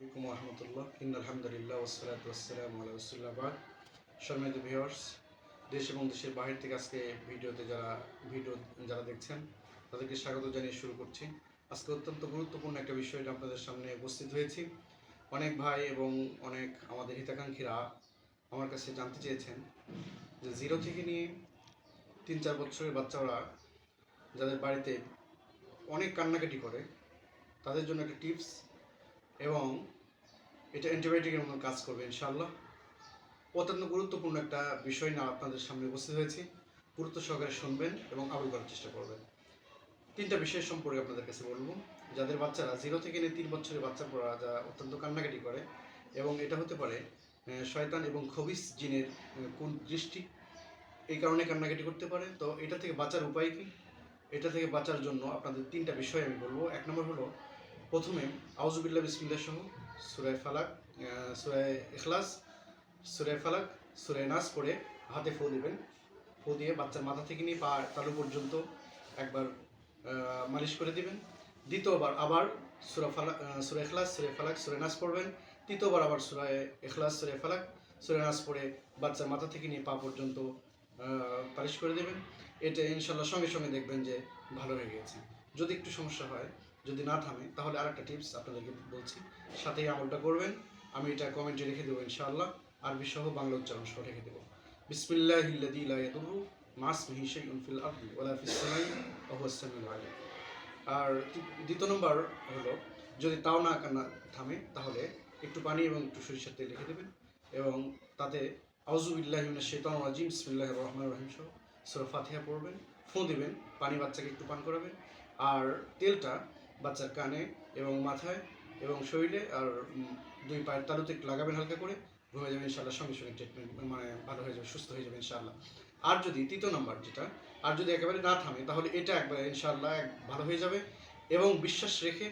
আলাইকুম রহমতুল্লাহ। ইন আলহামদুলিল্লাহ ওসালাত ওসালাম আল্লাহ রসুল্লাহ বাদ। সম্মানিত ভিউয়ার্স, দেশ এবং দেশের বাহির থেকে আজকে ভিডিওতে যারা ভিডিও, যারা দেখছেন, তাদেরকে স্বাগত জানিয়ে শুরু করছি। আজকে অত্যন্ত গুরুত্বপূর্ণ একটা বিষয় নিয়ে আপনাদের সামনে উপস্থিত হয়েছি। অনেক ভাই এবং অনেক আমাদের হিতাকাঙ্ক্ষীরা আমার কাছে জানতে চেয়েছেন যে জিরো থেকে নিয়ে তিন চার বছরের বাচ্চারা যাদের বাড়িতে অনেক কান্নাকাটি করে, তাদের জন্য একটা টিপস এবং এটা অ্যান্টিবায়োটিকের মতো কাজ করবে, ইনশাআল্লাহ। অত্যন্ত গুরুত্বপূর্ণ একটা বিষয় না আপনাদের সামনে উপস্থিত হয়েছি। গুরুত্ব সহকারে শুনবেন এবং আমল করার চেষ্টা করবেন। তিনটা বিষয় সম্পর্কে আপনাদের কাছে বলব। যাদের বাচ্চারা জিরো থেকে নিয়ে তিন বছরের বাচ্চা পড়া যা অত্যন্ত কান্নাকাটি করে এবং এটা হতে পারে শয়তান এবং খবিস জিনের কোন দৃষ্টি এই কারণে কান্নাকাটি করতে পারে। তো এটা থেকে বাঁচার উপায় কি? এটা থেকে বাঁচার জন্য আপনাদের তিনটা বিষয় আমি বলব। এক নম্বর হলো প্রথমে আউজুবিল্লাহ বিসমিল্লাহ সঙ্গে সুরায় ফালাক সুরায় এখলাস সুরায় ফালাক সুরায় নাস পড়ে হাতে ফু দিবেন। ফু দিয়ে বাচ্চার মাথা থেকে নিয়ে পা তালু পর্যন্ত একবার মালিশ করে দিবেন। দ্বিতীয়বার আবার সুরা ফালাক সুরা ইখলাস, সুরে ফালাক, সুরে নাস পড়বেন। তৃতীয়বার আবার সুরায় এখলাস সুরে ফালাক, সুরে নাস পড়ে বাচ্চার মাথা থেকে নিয়ে পা পর্যন্ত পালিশ করে দেবেন। এটা ইনশাল্লাহ সঙ্গে সঙ্গে দেখবেন যে ভালো হয়ে গেছে। যদি একটু সমস্যা হয় যদি না থামে, তাহলে আরেকটা টিপস আপনাদেরকে বলছি। সাথেই আমলটা করবেন। আমি এটা কমেন্টে রেখে দেবো ইনশাআল্লাহ। আরবি সহ বাংলা উচ্চারণ সহ রেখে দেবো। বিসমিল্লাহ ইল্লাদি লা ইয়াদুরু মাস মিহি শাইউন ফিল আরদি ওয়ালা আর দ্বিতীয় নম্বর হলো, যদি তাও না কান্না থামে, তাহলে একটু পানি এবং একটু সরিষার তেল রেখে দেবেন। এবং তাতে আউজুবিল্লাহ মিনাশ শাইতানির রাজিম, বিসমিল্লাহির রহমানির রহিম সহ সূরা ফাতিহা পড়বেন। ফোঁ দিবেন, পানি বাচ্চাকে একটু পান করাবেন। আর তেলটা বাচ্চার কানে এবং মাথায় এবং শরীরে আর দুই পায়ের তালুতে লাগাবেন হালকা করে, ঘুমে যাবে ইনশাল্লাহ সঙ্গে সঙ্গে ট্রিটমেন্ট মানে ভালো হয়ে যাবে, সুস্থ হয়ে যাবে ইনশাল্লাহ আর যদি, তৃতীয় নাম্বার যেটা, আর যদি একেবারে না থামে, তাহলে এটা একবার ইনশাল্লাহ এক- ভালো হয়ে যাবে এবং বিশ্বাস রেখে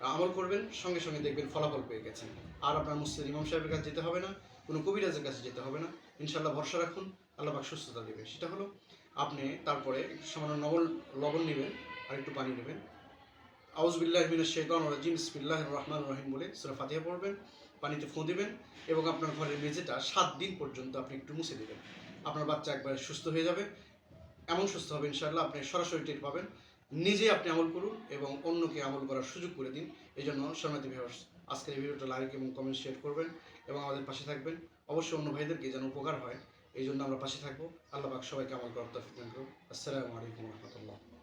আমল করবেন, সঙ্গে সঙ্গে দেখবেন ফলাফল পেয়ে গেছেন। আর আপনার মুসলিম ইমাম সাহেবের কাছে যেতে হবে না, কোনো কবিরাজের কাছে যেতে হবে না। ইনশাল্লাহ ভরসা রাখুন, আল্লাহ পাক সুস্থতা দেবে সেটা হলো, আপনি তারপরে সামান্য নবল লবণ নেবেন, আর একটু পানি নেবেন। আউজবিল্লাহ মিনাশ শেতান রাজিম। বিসমিল্লাহ রহমান রহিম বলে সুরা ফাতিহা পড়বেন, পানিতে ফোঁ দেবেন এবং আপনার ঘরের মেঝেটা সাত দিন পর্যন্ত আপনি একটু মুছে দেবেন। আপনার বাচ্চা একবারে সুস্থ হয়ে যাবে। এমন সুস্থ হবে ইনশাআল্লাহ আপনি সরাসরি টের পাবেন। নিজে আপনি আমল করুন এবং অন্যকে আমল করার সুযোগ করে দিন। এই জন্য শর্মাতি ভিউয়ার্স আজকের এই ভিডিওটা লাইক এবং কমেন্ট শেয়ার করবেন এবং আমাদের পাশে থাকবেন। অবশ্যই অন্য ভাইদেরকে যেন উপকার হয়, এই জন্য আমরা পাশে থাকব। আল্লাহ পাক সবাইকে আমল করার তৌফিক আসসালামু আলাইকুম রহমতুল্লাহ।